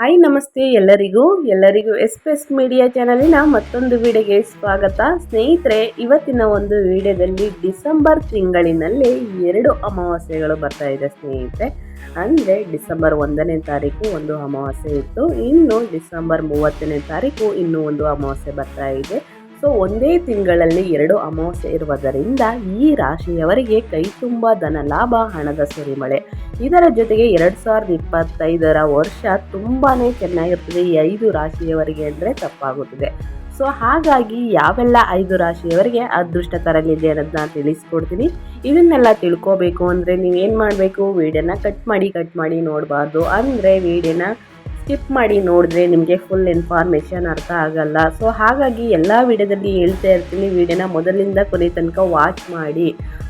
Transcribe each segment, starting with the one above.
Hi ನಮಸ್ತೆ ಎಲ್ಲರಿಗೂ. ಎಲ್ಲರಿಗೂ ಎಸ್ ಪಿ ಎಸ್ ಮೀಡಿಯಾ ಚಾನಲಿನ ಮತ್ತೊಂದು ವಿಡಿಯೋಗೆ ಸ್ವಾಗತ. ಸ್ನೇಹಿತರೆ, ಇವತ್ತಿನ ಒಂದು ವಿಡಿಯೋದಲ್ಲಿ ಡಿಸೆಂಬರ್ ತಿಂಗಳಿನಲ್ಲಿ ಎರಡು ಅಮಾವಾಸ್ಯೆಗಳು ಬರ್ತಾ ಇದೆ ಸ್ನೇಹಿತರೆ. ಅಂದರೆ ಡಿಸೆಂಬರ್ ಒಂದನೇ ತಾರೀಕು ಒಂದು ಅಮಾವಾಸ್ಯೆ ಇತ್ತು. ಇನ್ನು ಡಿಸೆಂಬರ್ ಮೂವತ್ತನೇ ತಾರೀಕು ಇನ್ನೂ ಒಂದು ಅಮಾವಾಸ್ಯೆ ಬರ್ತಾ ಇದೆ. ಸೊ ಒಂದೇ ತಿಂಗಳಲ್ಲಿ ಎರಡು ಅಮಾವಾಸ್ಯೆ ಇರುವುದರಿಂದ ಈ ರಾಶಿಯವರಿಗೆ ಕೈ ತುಂಬ ಧನ ಲಾಭ, ಹಣದ ಸುರಿಮಳೆ. ಇದರ ಜೊತೆಗೆ ಎರಡು ಸಾವಿರದ ಇಪ್ಪತ್ತೈದರ ವರ್ಷ ತುಂಬಾ ಚೆನ್ನಾಗಿರ್ತದೆ. ಈ ಐದು ರಾಶಿಯವರಿಗೆ ಅಂದರೆ ತಪ್ಪಾಗುತ್ತದೆ. ಸೊ ಹಾಗಾಗಿ ಯಾವೆಲ್ಲ ಐದು ರಾಶಿಯವರಿಗೆ ಅದೃಷ್ಟ ತರಲಿದೆ ಅನ್ನೋದನ್ನ ತಿಳಿಸ್ಕೊಡ್ತೀನಿ. ಇದನ್ನೆಲ್ಲ ತಿಳ್ಕೋಬೇಕು ಅಂದರೆ ನೀವೇನು ಮಾಡಬೇಕು? ವೀಡಿಯೋನ ಕಟ್ ಮಾಡಿ ಕಟ್ ಮಾಡಿ ನೋಡಬಾರ್ದು. ಅಂದರೆ ವೀಡಿಯೋನ ಸ್ಕಿಪ್ ಮಾಡಿ ನೋಡಿದ್ರೆ ನಿಮಗೆ ಫುಲ್ ಇನ್ಫಾರ್ಮೇಷನ್ ಅರ್ಥ ಆಗಲ್ಲ. ಸೊ ಹಾಗಾಗಿ ಎಲ್ಲ ವಿಡಿಯೋದಲ್ಲಿ ಹೇಳ್ತಾ ಇರ್ತೀನಿ, ವಿಡಿಯೋನ ಮೊದಲಿಂದ ಕೊನೆ ತನಕ ವಾಚ್ ಮಾಡಿ.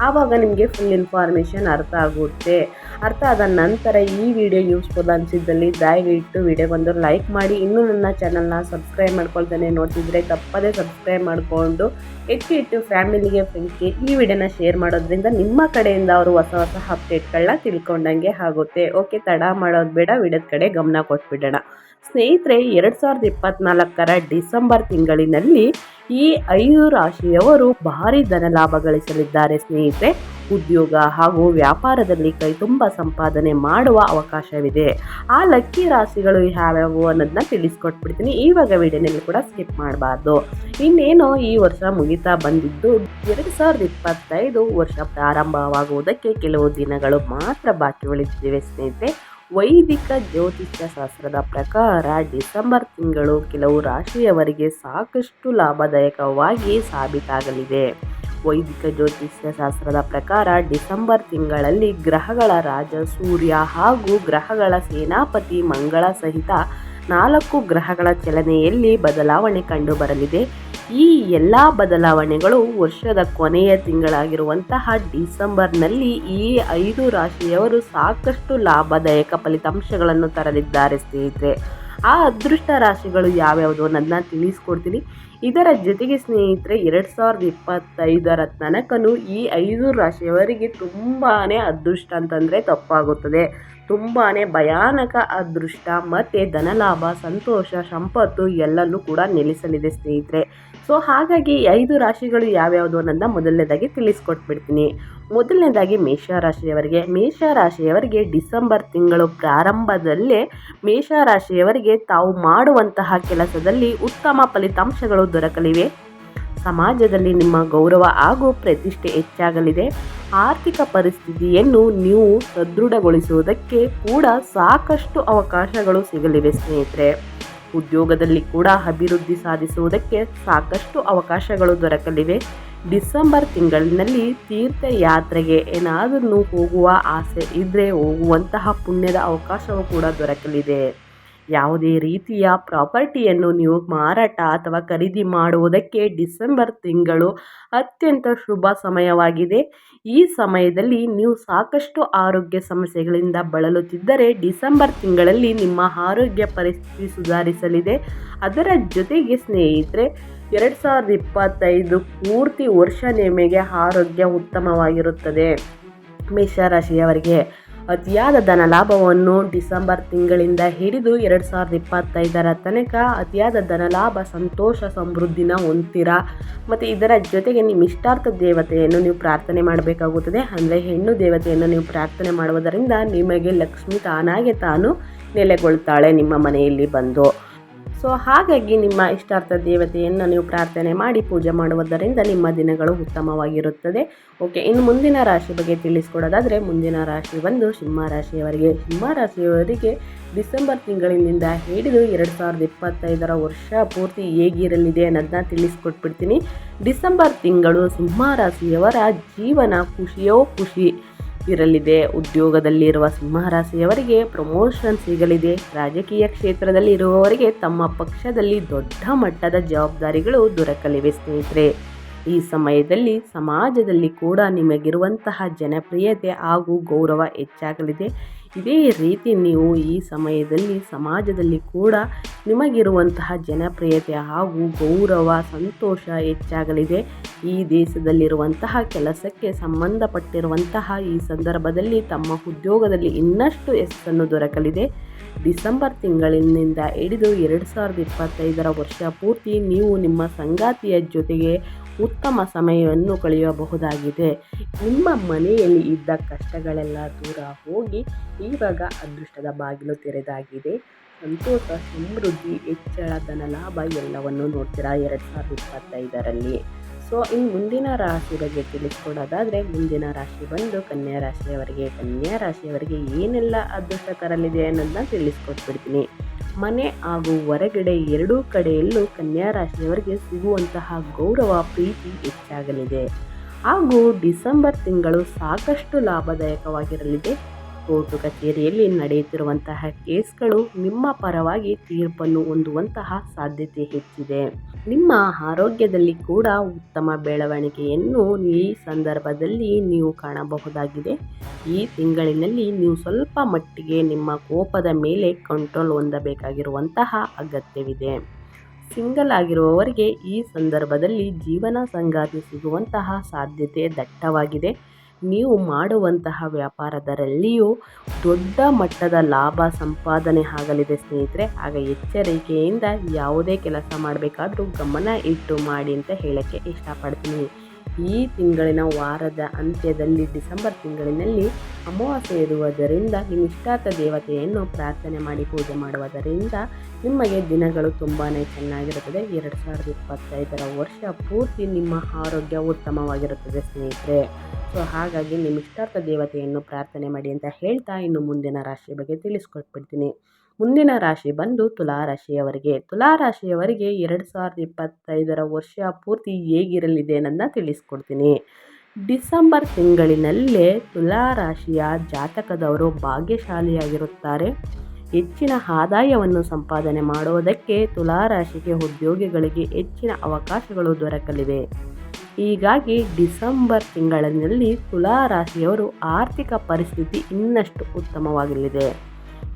ಆವಾಗ ನಿಮಗೆ ಫುಲ್ ಇನ್ಫಾರ್ಮೇಷನ್ ಅರ್ಥ ಆಗುತ್ತೆ. ಅರ್ಥ ಆದ ನಂತರ ಈ ವಿಡಿಯೋ ಯೂಸ್ಫುಲ್ ಅನಿಸಿದ್ದಲ್ಲಿ ದಯವಿಟ್ಟು ವಿಡಿಯೋ ಬಂದು ಲೈಕ್ ಮಾಡಿ. ಇನ್ನೂ ನನ್ನ ಚಾನಲ್ನ ಸಬ್ಸ್ಕ್ರೈಬ್ ಮಾಡ್ಕೊಳ್ತಾನೆ, ನೋಡ್ತಿದ್ರೆ ತಪ್ಪದೇ ಸಬ್ಸ್ಕ್ರೈಬ್ ಮಾಡಿಕೊಂಡು ಹೆಚ್ಚು ಹೆಚ್ಚು ಫ್ಯಾಮಿಲಿಗೆ ಫ್ರೆಂಡ್ಸ್ಗೆ ಈ ವಿಡಿಯೋನ ಶೇರ್ ಮಾಡೋದ್ರಿಂದ ನಿಮ್ಮ ಕಡೆಯಿಂದ ಅವರು ಹೊಸ ಹೊಸ ಅಪ್ಡೇಟ್ಗಳನ್ನ ತಿಳ್ಕೊಂಡಂಗೆ ಆಗುತ್ತೆ. ಓಕೆ ತಡ ಮಾಡೋದು ಬೇಡ, ವಿಡಿಯೋದ ಕಡೆ ಗಮನ ಸ್ನೇಹಿತರೆ, ಎರಡು ಸಾವಿರದ ಇಪ್ಪತ್ತ್ನಾಲ್ಕರ ಡಿಸೆಂಬರ್ ತಿಂಗಳಿನಲ್ಲಿ ಈ ಐದು ರಾಶಿಯವರು ಭಾರಿ ಧನಲಾಭ ಗಳಿಸಲಿದ್ದಾರೆ ಸ್ನೇಹಿತರೆ. ಉದ್ಯೋಗ ಹಾಗೂ ವ್ಯಾಪಾರದಲ್ಲಿ ಕೈ ತುಂಬ ಸಂಪಾದನೆ ಮಾಡುವ ಅವಕಾಶವಿದೆ. ಆ ಲಕ್ಕಿ ರಾಶಿಗಳು ಯಾವ್ಯಾವು ಅನ್ನೋದನ್ನ ತಿಳಿಸ್ಕೊಟ್ಬಿಡ್ತೀನಿ. ಇವಾಗ ವಿಡಿಯೋನಲ್ಲಿ ಕೂಡ ಸ್ಕಿಪ್ ಮಾಡಬಾರ್ದು. ಇನ್ನೇನೋ ಈ ವರ್ಷ ಮುಗಿತಾ ಬಂದಿದ್ದು, ಎರಡು ಸಾವಿರದ ಇಪ್ಪತ್ತೈದು ವರ್ಷ ಪ್ರಾರಂಭವಾಗುವುದಕ್ಕೆ ಕೆಲವು ದಿನಗಳು ಮಾತ್ರ ಬಾಕಿ ಉಳಿದಿವೆ ಸ್ನೇಹಿತರೆ. ವೈದಿಕ ಜ್ಯೋತಿಷ್ಯ ಶಾಸ್ತ್ರದ ಪ್ರಕಾರ ಡಿಸೆಂಬರ್ ತಿಂಗಳು ಕೆಲವು ರಾಶಿಯವರಿಗೆ ಸಾಕಷ್ಟು ಲಾಭದಾಯಕವಾಗಿ ಸಾಬೀತಾಗಲಿದೆ ವೈದಿಕ ಜ್ಯೋತಿಷ್ಯ ಶಾಸ್ತ್ರದ ಪ್ರಕಾರ ಡಿಸೆಂಬರ್ ತಿಂಗಳಲ್ಲಿ ಗ್ರಹಗಳ ರಾಜ, ಸೂರ್ಯ ಹಾಗೂ ಗ್ರಹಗಳ ಸೇನಾಪತಿ ಮಂಗಳ ಸಹಿತ ನಾಲ್ಕು ಗ್ರಹಗಳ ಚಲನೆಯಲ್ಲಿ ಬದಲಾವಣೆ ಕಂಡುಬರಲಿದೆ. ಈ ಎಲ್ಲ ಬದಲಾವಣೆಗಳು ವರ್ಷದ ಕೊನೆಯ ತಿಂಗಳಾಗಿರುವಂತಹ ಡಿಸೆಂಬರ್ನಲ್ಲಿ ಈ ಐದು ರಾಶಿಯವರು ಸಾಕಷ್ಟು ಲಾಭದಾಯಕ ಫಲಿತಾಂಶಗಳನ್ನು ತರಲಿದ್ದಾರೆ ಸ್ನೇಹಿತರೆ. ಆ ಅದೃಷ್ಟ ರಾಶಿಗಳು ಯಾವ್ಯಾವುದು ಅನ್ನೋದನ್ನ ತಿಳಿಸ್ಕೊಡ್ತೀನಿ. ಇದರ ಜೊತೆಗೆ ಸ್ನೇಹಿತರೆ, ಎರಡು ಸಾವಿರದ ಇಪ್ಪತ್ತೈದರ ತನಕನೂ ಈ ಐದು ರಾಶಿಯವರಿಗೆ ತುಂಬಾ ಅದೃಷ್ಟ ಅಂತಂದರೆ ತಪ್ಪಾಗುತ್ತದೆ. ತುಂಬಾ ಭಯಾನಕ ಅದೃಷ್ಟ ಮತ್ತು ಧನಲಾಭ, ಸಂತೋಷ, ಸಂಪತ್ತು ಎಲ್ಲನೂ ಕೂಡ ನೆಲೆಸಲಿದೆ ಸ್ನೇಹಿತರೆ. ಸೊ ಹಾಗಾಗಿ ಐದು ರಾಶಿಗಳು ಯಾವ್ಯಾವುದು ಅನ್ನೋದನ್ನ ಮೊದಲನೇದಾಗಿ ತಿಳಿಸ್ಕೊಟ್ಬಿಡ್ತೀನಿ. ಮೊದಲನೇದಾಗಿ ಮೇಷರಾಶಿಯವರಿಗೆ. ಮೇಷರಾಶಿಯವರಿಗೆ ಡಿಸೆಂಬರ್ ತಿಂಗಳು ಪ್ರಾರಂಭದಲ್ಲೇ ಮೇಷರಾಶಿಯವರಿಗೆ ತಾವು ಮಾಡುವಂತಹ ಕೆಲಸದಲ್ಲಿ ಉತ್ತಮ ಫಲಿತಾಂಶಗಳು ದೊರಕಲಿವೆ. ಸಮಾಜದಲ್ಲಿ ನಿಮ್ಮ ಗೌರವ ಹಾಗೂ ಪ್ರತಿಷ್ಠೆ ಹೆಚ್ಚಾಗಲಿದೆ. ಆರ್ಥಿಕ ಪರಿಸ್ಥಿತಿಯನ್ನು ನೀವು ಸದೃಢಗೊಳಿಸುವುದಕ್ಕೆ ಕೂಡ ಸಾಕಷ್ಟು ಅವಕಾಶಗಳು ಸಿಗಲಿವೆ ಸ್ನೇಹಿತರೆ. ಉದ್ಯೋಗದಲ್ಲಿ ಕೂಡ ಅಭಿವೃದ್ಧಿ ಸಾಧಿಸುವುದಕ್ಕೆ ಸಾಕಷ್ಟು ಅವಕಾಶಗಳು ದೊರಕಲಿವೆ. ಡಿಸೆಂಬರ್ ತಿಂಗಳಿನಲ್ಲಿ ತೀರ್ಥಯಾತ್ರೆಗೆ ಏನಾದರೂ ಹೋಗುವ ಆಸೆ ಇದ್ದರೆ ಹೋಗುವಂತಹ ಪುಣ್ಯದ ಅವಕಾಶವೂ ಕೂಡ ದೊರಕಲಿದೆ. ಯಾವುದೇ ರೀತಿಯ ಪ್ರಾಪರ್ಟಿಯನ್ನು ನೀವು ಮಾರಾಟ ಅಥವಾ ಖರೀದಿ ಮಾಡುವುದಕ್ಕೆ ಡಿಸೆಂಬರ್ ತಿಂಗಳು ಅತ್ಯಂತ ಶುಭ ಸಮಯವಾಗಿದೆ. ಈ ಸಮಯದಲ್ಲಿ ನೀವು ಸಾಕಷ್ಟು ಆರೋಗ್ಯ ಸಮಸ್ಯೆಗಳಿಂದ ಬಳಲುತ್ತಿದ್ದರೆ ಡಿಸೆಂಬರ್ ತಿಂಗಳಲ್ಲಿ ನಿಮ್ಮ ಆರೋಗ್ಯ ಪರಿಸ್ಥಿತಿ ಸುಧಾರಿಸಲಿದೆ. ಅದರ ಜೊತೆಗೆ ಸ್ನೇಹಿತರೆ, ಎರಡು ಸಾವಿರದ ಇಪ್ಪತ್ತೈದು ಪೂರ್ತಿ ವರ್ಷ ನಿಮಗೆ ಆರೋಗ್ಯ ಉತ್ತಮವಾಗಿರುತ್ತದೆ. ಮೇಷರಾಶಿಯವರಿಗೆ ಅತಿಯಾದ ಧನಲಾಭವನ್ನು ಡಿಸೆಂಬರ್ ತಿಂಗಳಿಂದ ಹಿಡಿದು ಎರಡು ಸಾವಿರದ ಇಪ್ಪತ್ತೈದರ ತನಕ ಅತಿಯಾದ ಧನಲಾಭ, ಸಂತೋಷ, ಸಮೃದ್ಧಿನ ಹೊಂತಿರ ಮತ್ತು ಇದರ ಜೊತೆಗೆ ನಿಮ್ಮ ಇಷ್ಟಾರ್ಥ ದೇವತೆಯನ್ನು ನೀವು ಪ್ರಾರ್ಥನೆ ಮಾಡಬೇಕಾಗುತ್ತದೆ. ಅಂದರೆ ಹೆಣ್ಣು ದೇವತೆಯನ್ನು ನೀವು ಪ್ರಾರ್ಥನೆ ಮಾಡುವುದರಿಂದ ನಿಮಗೆ ಲಕ್ಷ್ಮಿ ತಾನಾಗೆ ತಾನು ನೆಲೆಗೊಳ್ತಾಳೆ ನಿಮ್ಮ ಮನೆಯಲ್ಲಿ ಬಂದು. ಸೊ ಹಾಗಾಗಿ ನಿಮ್ಮ ಇಷ್ಟಾರ್ಥ ದೇವತೆಯನ್ನು ನೀವು ಪ್ರಾರ್ಥನೆ ಮಾಡಿ ಪೂಜೆ ಮಾಡುವುದರಿಂದ ನಿಮ್ಮ ದಿನಗಳು ಉತ್ತಮವಾಗಿರುತ್ತದೆ. ಓಕೆ, ಇನ್ನು ಮುಂದಿನ ರಾಶಿ ಬಗ್ಗೆ ತಿಳಿಸ್ಕೊಡೋದಾದರೆ, ಮುಂದಿನ ರಾಶಿ ಬಂದು ಸಿಂಹ ರಾಶಿಯವರಿಗೆ. ಸಿಂಹ ರಾಶಿಯವರಿಗೆ ಡಿಸೆಂಬರ್ ತಿಂಗಳಿನಿಂದ ಹಿಡಿದು ಎರಡು ಸಾವಿರದ ಇಪ್ಪತ್ತೈದರ ವರ್ಷ ಪೂರ್ತಿ ಹೇಗಿರಲಿದೆ ಅನ್ನೋದನ್ನ ತಿಳಿಸ್ಕೊಟ್ಬಿಡ್ತೀನಿ. ಡಿಸೆಂಬರ್ ತಿಂಗಳು ಸಿಂಹ ರಾಶಿಯವರ ಜೀವನ ಖುಷಿಯೋ ಖುಷಿ. ಇರಲಿದೆ. ಉದ್ಯೋಗದಲ್ಲಿರುವ ಸಿಂಹರಾಶಿಯವರಿಗೆ ಪ್ರಮೋಷನ್ ಸಿಗಲಿದೆ. ರಾಜಕೀಯ ಕ್ಷೇತ್ರದಲ್ಲಿ ಇರುವವರಿಗೆ ತಮ್ಮ ಪಕ್ಷದಲ್ಲಿ ದೊಡ್ಡ ಮಟ್ಟದ ಜವಾಬ್ದಾರಿಗಳು ದೊರಕಲಿವೆ ಸ್ನೇಹಿತರೆ. ಈ ಸಮಯದಲ್ಲಿ ಸಮಾಜದಲ್ಲಿ ಕೂಡ ನಿಮಗಿರುವಂತಹ ಜನಪ್ರಿಯತೆ ಹಾಗೂ ಗೌರವ ಹೆಚ್ಚಾಗಲಿದೆ. ಇದೇ ರೀತಿ ನೀವು ಈ ಸಮಯದಲ್ಲಿ ಸಮಾಜದಲ್ಲಿ ಕೂಡ ನಿಮಗಿರುವಂತಹ ಜನಪ್ರಿಯತೆ ಹಾಗೂ ಗೌರವ, ಸಂತೋಷ ಹೆಚ್ಚಾಗಲಿದೆ. ಈ ದೇಶದಲ್ಲಿರುವಂತಹ ಕೆಲಸಕ್ಕೆ ಸಂಬಂಧಪಟ್ಟಿರುವಂತಹ ಈ ಸಂದರ್ಭದಲ್ಲಿ ತಮ್ಮ ಉದ್ಯೋಗದಲ್ಲಿ ಇನ್ನಷ್ಟು ಯಶಸ್ಸನ್ನು ದೊರಕಲಿದೆ. ಡಿಸೆಂಬರ್ ತಿಂಗಳಿನಿಂದ ಹಿಡಿದು ಎರಡು ಸಾವಿರದ ಇಪ್ಪತ್ತೈದರ ವರ್ಷ ಪೂರ್ತಿ ನೀವು ನಿಮ್ಮ ಸಂಗಾತಿಯ ಜೊತೆಗೆ ಉತ್ತಮ ಸಮಯವನ್ನು ಕಳೆಯಬಹುದಾಗಿದೆ. ನಿಮ್ಮ ಮನೆಯಲ್ಲಿ ಇದ್ದ ಕಷ್ಟಗಳೆಲ್ಲ ದೂರ ಹೋಗಿ ಇವಾಗ ಅದೃಷ್ಟದ ಬಾಗಿಲು ತೆರೆದಾಗಿದೆ. ಸಂತೋಷ, ಸಮೃದ್ಧಿ, ಹೆಚ್ಚಳ, ಧನ, ಲಾಭ ಎಲ್ಲವನ್ನು ನೋಡ್ತೀರಾ ಎರಡು ಸಾವಿರದ ಇಪ್ಪತ್ತೈದರಲ್ಲಿ? ಸೊ ಇನ್ನು ಮುಂದಿನ ರಾಶಿ ಬಗ್ಗೆ ತಿಳಿಸ್ಕೊಡೋದಾದರೆ ಮುಂದಿನ ರಾಶಿ ಬಂದು ಕನ್ಯಾ ರಾಶಿಯವರಿಗೆ. ಕನ್ಯಾ ರಾಶಿಯವರಿಗೆ ಏನೆಲ್ಲ ಅದೃಷ್ಟ ತರಲಿದೆ ಅನ್ನೋದನ್ನ ತಿಳಿಸ್ಕೊಟ್ಬಿಡ್ತೀನಿ. ಮನೆ ಹಾಗೂ ಹೊರಗಡೆ ಎರಡೂ ಕಡೆಯಲ್ಲೂ ಕನ್ಯಾ ರಾಶಿಯವರಿಗೆ ಸಿಗುವಂತಹ ಗೌರವ, ಪ್ರೀತಿ ಹೆಚ್ಚಾಗಲಿದೆ. ಹಾಗೂ ಡಿಸೆಂಬರ್ ತಿಂಗಳು ಸಾಕಷ್ಟು ಲಾಭದಾಯಕವಾಗಿರಲಿದೆ. ಕೋರ್ಟು ಕಚೇರಿಯಲ್ಲಿ ನಡೆಯುತ್ತಿರುವಂತಹ ಕೇಸ್ಗಳು ನಿಮ್ಮ ಪರವಾಗಿ ತೀರ್ಪನ್ನು ಹೊಂದುವಂತಹ ಸಾಧ್ಯತೆ ಹೆಚ್ಚಿದೆ. ನಿಮ್ಮ ಆರೋಗ್ಯದಲ್ಲಿ ಕೂಡ ಉತ್ತಮ ಬೆಳವಣಿಗೆಯನ್ನು ಈ ಸಂದರ್ಭದಲ್ಲಿ ನೀವು ಕಾಣಬಹುದಾಗಿದೆ. ಈ ತಿಂಗಳಿನಲ್ಲಿ ನೀವು ಸ್ವಲ್ಪ ಮಟ್ಟಿಗೆ ನಿಮ್ಮ ಕೋಪದ ಮೇಲೆ ಕಂಟ್ರೋಲ್ ಹೊಂದಬೇಕಾಗಿರುವಂತಹ ಅಗತ್ಯವಿದೆ. ಸಿಂಗಲ್ ಆಗಿರುವವರಿಗೆ ಈ ಸಂದರ್ಭದಲ್ಲಿ ಜೀವನ ಸಂಗಾತಿ ಸಿಗುವಂತಹ ಸಾಧ್ಯತೆ ದಟ್ಟವಾಗಿದೆ. ನೀವು ಮಾಡುವಂತಹ ವ್ಯಾಪಾರದರಲ್ಲಿಯೂ ದೊಡ್ಡ ಮಟ್ಟದ ಲಾಭ ಸಂಪಾದನೆ ಆಗಲಿದೆ ಸ್ನೇಹಿತರೆ. ಆಗ ಎಚ್ಚರಿಕೆಯಿಂದ ಯಾವುದೇ ಕೆಲಸ ಮಾಡಬೇಕಾದ್ರೂ ಗಮನ ಇಟ್ಟು ಮಾಡಿ ಅಂತ ಹೇಳೋಕ್ಕೆ ಇಷ್ಟಪಡ್ತೀನಿ. ಈ ತಿಂಗಳಿನ ವಾರದ ಅಂತ್ಯದಲ್ಲಿ ಡಿಸೆಂಬರ್ ತಿಂಗಳಿನಲ್ಲಿ ಅಮಾವಾಸ್ಯೆ ಇರುವುದರಿಂದ ನಿಮ್ಮ ದೇವತೆಯನ್ನು ಪ್ರಾರ್ಥನೆ ಮಾಡಿ ಪೂಜೆ ಮಾಡುವುದರಿಂದ ನಿಮಗೆ ದಿನಗಳು ತುಂಬಾ ಚೆನ್ನಾಗಿರುತ್ತದೆ. ಎರಡು ಸಾವಿರದ ಇಪ್ಪತ್ತೈದರ ವರ್ಷ ಪೂರ್ತಿ ನಿಮ್ಮ ಆರೋಗ್ಯ ಉತ್ತಮವಾಗಿರುತ್ತದೆ ಸ್ನೇಹಿತರೆ. ಸೊ ಹಾಗಾಗಿ ನಿಮ್ಮ ಇಷ್ಟಾರ್ಥ ದೇವತೆಯನ್ನು ಪ್ರಾರ್ಥನೆ ಮಾಡಿ ಅಂತ ಹೇಳ್ತಾ ಇನ್ನು ಮುಂದಿನ ರಾಶಿ ಬಗ್ಗೆ ತಿಳಿಸ್ಕೊಟ್ಬಿಡ್ತೀನಿ. ಮುಂದಿನ ರಾಶಿ ಬಂದು ತುಲಾ ರಾಶಿಯವರಿಗೆ. ತುಲಾ ರಾಶಿಯವರಿಗೆ ಎರಡು ಸಾವಿರದ ಇಪ್ಪತ್ತೈದರ ವರ್ಷ ಪೂರ್ತಿ ಹೇಗಿರಲಿದೆ ಅನ್ನೋದನ್ನ ತಿಳಿಸ್ಕೊಡ್ತೀನಿ. ಡಿಸೆಂಬರ್ ತಿಂಗಳಿನಲ್ಲೇ ತುಲಾ ರಾಶಿಯ ಜಾತಕದವರು ಭಾಗ್ಯಶಾಲಿಯಾಗಿರುತ್ತಾರೆ. ಹೆಚ್ಚಿನ ಆದಾಯವನ್ನು ಸಂಪಾದನೆ ಮಾಡುವುದಕ್ಕೆ ತುಲಾ ರಾಶಿಗೆ ಉದ್ಯೋಗಿಗಳಿಗೆ ಹೆಚ್ಚಿನ ಅವಕಾಶಗಳು ದೊರಕಲಿವೆ. ಹೀಗಾಗಿ ಡಿಸೆಂಬರ್ ತಿಂಗಳಿನಲ್ಲಿ ತುಲಾ ರಾಶಿಯವರು ಆರ್ಥಿಕ ಪರಿಸ್ಥಿತಿ ಇನ್ನಷ್ಟು ಉತ್ತಮವಾಗಲಿದೆ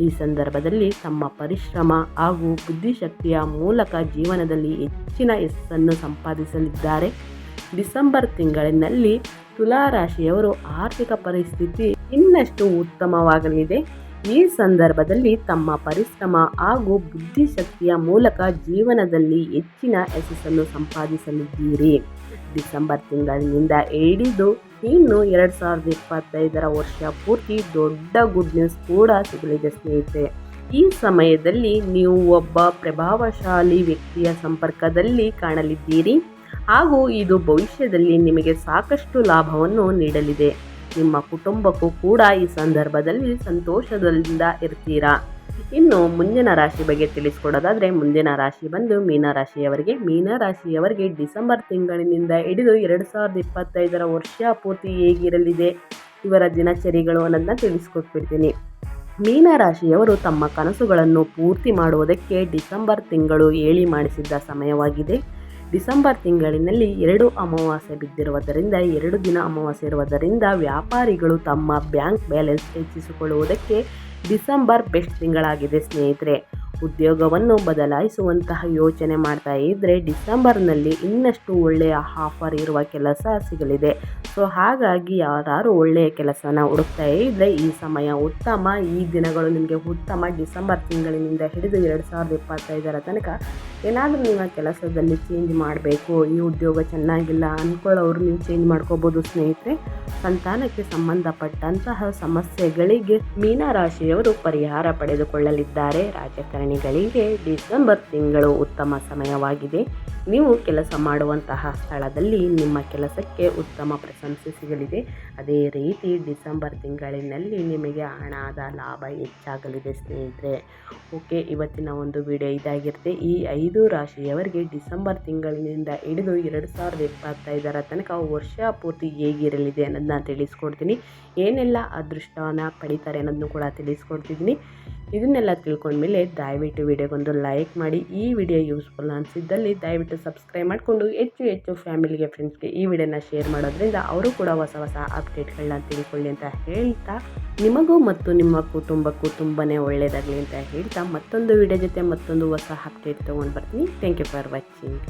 ಈ ಸಂದರ್ಭದಲ್ಲಿ ತಮ್ಮ ಪರಿಶ್ರಮ ಹಾಗೂ ಬುದ್ಧಿಶಕ್ತಿಯ ಮೂಲಕ ಜೀವನದಲ್ಲಿ ಹೆಚ್ಚಿನ ಯಶಸ್ಸನ್ನು ಸಂಪಾದಿಸಲಿದ್ದಾರೆ. ಡಿಸೆಂಬರ್ ತಿಂಗಳಿನಲ್ಲಿ ತುಲಾ ರಾಶಿಯವರು ಆರ್ಥಿಕ ಪರಿಸ್ಥಿತಿ ಇನ್ನಷ್ಟು ಉತ್ತಮವಾಗಲಿದೆ. ಈ ಸಂದರ್ಭದಲ್ಲಿ ತಮ್ಮ ಪರಿಶ್ರಮ ಹಾಗೂ ಬುದ್ಧಿಶಕ್ತಿಯ ಮೂಲಕ ಜೀವನದಲ್ಲಿ ಹೆಚ್ಚಿನ ಯಶಸ್ಸನ್ನು ಸಂಪಾದಿಸಲಿದ್ದೀರಿ. ಡಿಸೆಂಬರ್ ತಿಂಗಳಿನಿಂದ ಹಿಡಿದು ಇನ್ನು ಎರಡು ಸಾವಿರದ ಇಪ್ಪತ್ತೈದರ ವರ್ಷ ಪೂರ್ತಿ ದೊಡ್ಡ ಗುಡ್ ನ್ಯೂಸ್ ಕೂಡ ಸಿಗಲಿದೆ ಸ್ನೇಹಿತೆ ಈ ಸಮಯದಲ್ಲಿ ನೀವು ಒಬ್ಬ ಪ್ರಭಾವಶಾಲಿ ವ್ಯಕ್ತಿಯ ಸಂಪರ್ಕದಲ್ಲಿ ಕಾಣಲಿದ್ದೀರಿ ಹಾಗೂ ಇದು ಭವಿಷ್ಯದಲ್ಲಿ ನಿಮಗೆ ಸಾಕಷ್ಟು ಲಾಭವನ್ನು ನೀಡಲಿದೆ. ನಿಮ್ಮ ಕುಟುಂಬಕ್ಕೂ ಕೂಡ ಈ ಸಂದರ್ಭದಲ್ಲಿ ಸಂತೋಷದಿಂದ ಇರ್ತೀರಾ? ಇನ್ನು ಮುಂದಿನ ರಾಶಿ ಬಗ್ಗೆ ತಿಳಿಸ್ಕೊಡೋದಾದರೆ ಮುಂದಿನ ರಾಶಿ ಬಂದು ಮೀನ ರಾಶಿಯವರಿಗೆ. ಮೀನ ರಾಶಿಯವರಿಗೆ ಡಿಸೆಂಬರ್ ತಿಂಗಳಿನಿಂದ ಹಿಡಿದು ಎರಡು ಸಾವಿರದ ಇಪ್ಪತ್ತೈದರ ವರ್ಷ ಪೂರ್ತಿ ಹೇಗಿರಲಿದೆ? ಇವರ ದಿನಚರಿಗಳು ಅನ್ನೋದನ್ನ ತಿಳಿಸ್ಕೊಟ್ಬಿಡ್ತೀನಿ. ಮೀನರಾಶಿಯವರು ತಮ್ಮ ಕನಸುಗಳನ್ನು ಪೂರ್ತಿ ಮಾಡುವುದಕ್ಕೆ ಡಿಸೆಂಬರ್ ತಿಂಗಳು ಹೇಳಿ ಮಾಡಿಸಿದ್ದ ಸಮಯವಾಗಿದೆ. ಡಿಸೆಂಬರ್ ತಿಂಗಳಿನಲ್ಲಿ ಎರಡು ಅಮಾವಾಸ್ಯೆ ಬಿದ್ದಿರುವುದರಿಂದ, ಎರಡು ದಿನ ಅಮಾವಾಸ್ಯೆ ಇರುವುದರಿಂದ ವ್ಯಾಪಾರಿಗಳು ತಮ್ಮ ಬ್ಯಾಂಕ್ ಬ್ಯಾಲೆನ್ಸ್ ಹೆಚ್ಚಿಸಿಕೊಳ್ಳುವುದಕ್ಕೆ ಡಿಸೆಂಬರ್ ಬೆಸ್ಟ್ ತಿಂಗಳಾಗಿದೆ ಸ್ನೇಹಿತರೆ. ಉದ್ಯೋಗವನ್ನು ಬದಲಾಯಿಸುವಂತಹ ಯೋಚನೆ ಮಾಡ್ತಾ ಇದ್ದರೆ ಡಿಸೆಂಬರ್ನಲ್ಲಿ ಇನ್ನಷ್ಟು ಒಳ್ಳೆಯ ಆಫರ್ ಇರುವ ಕೆಲಸ ಸಿಗಲಿದೆ. ಸೊ, ಹಾಗಾಗಿ ಯಾರು ಒಳ್ಳೆಯ ಕೆಲಸನ ಹುಡುಕ್ತಾ ಇದ್ದರೆ ಈ ಸಮಯ ಉತ್ತಮ. ಈ ದಿನಗಳು ನಿಮಗೆ ಉತ್ತಮ. ಡಿಸೆಂಬರ್ ತಿಂಗಳಿನಿಂದ ಹಿಡಿದು ಎರಡು ಸಾವಿರದ ಇಪ್ಪತ್ತೈದರ ತನಕ ಏನಾದರೂ ನೀವು ಕೆಲಸದಲ್ಲಿ ಚೇಂಜ್ ಮಾಡಬೇಕು, ಈ ಉದ್ಯೋಗ ಚೆನ್ನಾಗಿಲ್ಲ ಅಂದ್ಕೊಳ್ಳೋರು ನೀವು ಚೇಂಜ್ ಮಾಡ್ಕೋಬೋದು ಸ್ನೇಹಿತರೆ. ಸಂತಾನಕ್ಕೆ ಸಂಬಂಧಪಟ್ಟಂತಹ ಸಮಸ್ಯೆಗಳಿಗೆ ಮೀನರಾಶಿಯವರು ಪರಿಹಾರ ಪಡೆದುಕೊಳ್ಳಲಿದ್ದಾರೆ. ರಾಜಕಾರಣಿಗಳಿಗೆ ಡಿಸೆಂಬರ್ ತಿಂಗಳು ಉತ್ತಮ ಸಮಯವಾಗಿದೆ. ನೀವು ಕೆಲಸ ಮಾಡುವಂತಹ ಸ್ಥಳದಲ್ಲಿ ನಿಮ್ಮ ಕೆಲಸಕ್ಕೆ ಉತ್ತಮ ಪ್ರಶಂಸೆ ಸಿಗಲಿದೆ. ಅದೇ ರೀತಿ ಡಿಸೆಂಬರ್ ತಿಂಗಳಿನಲ್ಲಿ ನಿಮಗೆ ಹಣದ ಲಾಭ ಹೆಚ್ಚಾಗಲಿದೆ ಸ್ನೇಹಿತರೆ. ಓಕೆ, ಇವತ್ತಿನ ಒಂದು ವಿಡಿಯೋ ಇದಾಗಿರುತ್ತೆ. ಈ ಐದು ರಾಶಿಯವರಿಗೆ ಡಿಸೆಂಬರ್ ತಿಂಗಳಿನಿಂದ ಹಿಡಿದು ಎರಡು ಸಾವಿರದ ಇಪ್ಪತ್ತೈದರ ತನಕ ವರ್ಷ ಪೂರ್ತಿ ಹೇಗಿರಲಿದೆ ಅನ್ನೋದನ್ನ ತಿಳಿಸ್ಕೊಡ್ತೀನಿ. ಏನೆಲ್ಲ ಅದೃಷ್ಟವನ್ನು ಪಡಿತಾರೆ ಅನ್ನೋದನ್ನು ಕೂಡ ತಿಳಿಸ್ಕೊಡ್ತಿದ್ದೀನಿ. ಇದನ್ನೆಲ್ಲ ತಿಳ್ಕೊಂಡ್ಮೇಲೆ ದಯವಿಟ್ಟು ವಿಡಿಯೋಗೊಂದು ಲೈಕ್ ಮಾಡಿ. ಈ ವಿಡಿಯೋ ಯೂಸ್ಫುಲ್ ಅನಿಸಿದ್ದಲ್ಲಿ ದಯವಿಟ್ಟು ಸಬ್ಸ್ಕ್ರೈಬ್ ಮಾಡಿಕೊಂಡು ಹೆಚ್ಚು ಹೆಚ್ಚು ಫ್ಯಾಮಿಲಿಗೆ, ಫ್ರೆಂಡ್ಸ್ಗೆ ಈ ವಿಡಿಯೋನ ಶೇರ್ ಮಾಡೋದ್ರಿಂದ ಅವರು ಕೂಡ ಹೊಸ ಹೊಸ ಅಪ್ಡೇಟ್ಗಳನ್ನ ತಿಳ್ಕೊಳ್ಳಿ ಅಂತ ಹೇಳ್ತಾ, ನಿಮಗೂ ಮತ್ತು ನಿಮ್ಮ ಕುಟುಂಬಕ್ಕೂ ತುಂಬಾ ಒಳ್ಳೆಯದಾಗಲಿ ಅಂತ ಹೇಳ್ತಾ ಮತ್ತೊಂದು ವಿಡಿಯೋ ಜೊತೆ ಮತ್ತೊಂದು ಹೊಸ ಅಪ್ಡೇಟ್ ತೊಗೊಂಡು ಬರ್ತೀನಿ. Thank you for watching